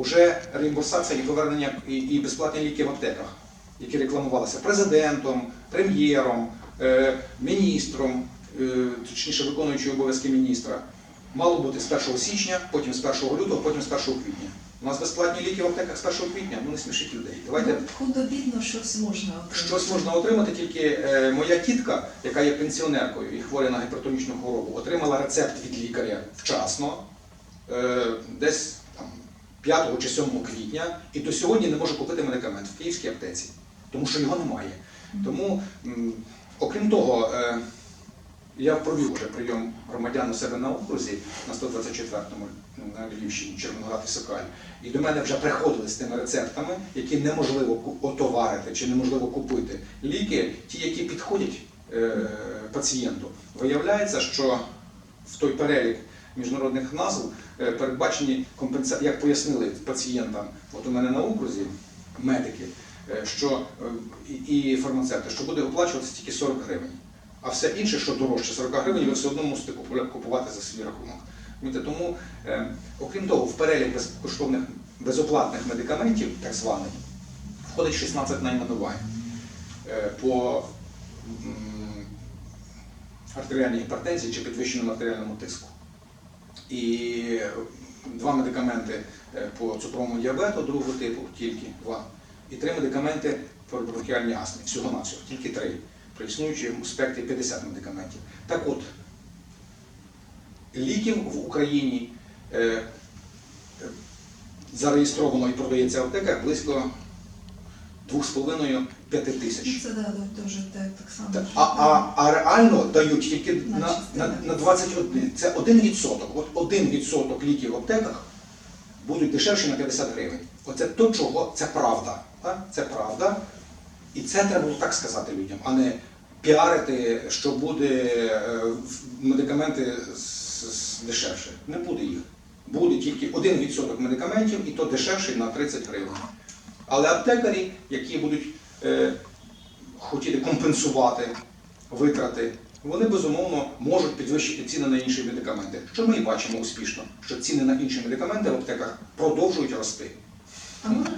Вже реімбурсація і повернення і, безплатні ліки в аптеках, які рекламувалися президентом, прем'єром, е, міністром, е, точніше виконуючим обов'язки міністра, мало бути з 1 січня, потім з 1 лютого, потім з 1 квітня. У нас безплатні ліки в аптеках з 1 квітня, ну не смішіть людей. Давайте Худобідно щось можна отримати. Щось можна отримати, тільки е, моя тітка, яка є пенсіонеркою і хворя на гіпертонічну хворобу, отримала рецепт від лікаря вчасно, десь 5 чи 7 квітня, і до сьогодні не може купити медикамент в київській аптеці, тому що його немає. Тому, окрім того, е, я провів вже прийом громадян у себе на окрузі на 124-му на Львівщині, Червоноград і Сокаль. І до мене вже приходили з тими рецептами, які неможливо отоварити чи неможливо купити. Ліки, ті, які підходять е, пацієнту. Виявляється, що в той перелік міжнародних назв е, передбачені компенсації, як пояснили пацієнтам, от у мене на окрузі медики, е, що е, і- фармацевти, що буде оплачуватися тільки 40 гривень. А все інше, що дорожче 40 гривень, ви все одно мусите купувати за свій рахунок. Тому, окрім того, в перелік безкоштовних безоплатних медикаментів, так званий, входить 16 найменувань по артеріальній гіпертензії чи підвищеному артеріальному тиску. І два медикаменти е, по цукровому діабету другого типу, тільки два. І три медикаменти по бронхіальній астмі, всього на всього, тільки три. При існуючому спектрі 50 медикаментів. Так от, ліків в Україні е, е, зареєстровано і продається в аптеках близько 2,5-5 тисяч. Ну, Це да, дуже так само. Так, А, а, а реально дають тільки На на, на, 21. Це 1%. От 1% ліків в аптеках будуть дешевші на 50 гривень. Оце то, чого це правда. Так? Це правда. І це треба було так сказати людям, а не піарити, що буде е, медикаменти дешевше. Не буде їх. Буде тільки 1% медикаментів, і то дешевший на 30 гривень. Але аптекарі, які будуть е, хотіти компенсувати витрати, вони безумовно можуть підвищити ціни на інші медикаменти. Що ми і бачимо успішно, що ціни на інші медикаменти в аптеках продовжують рости.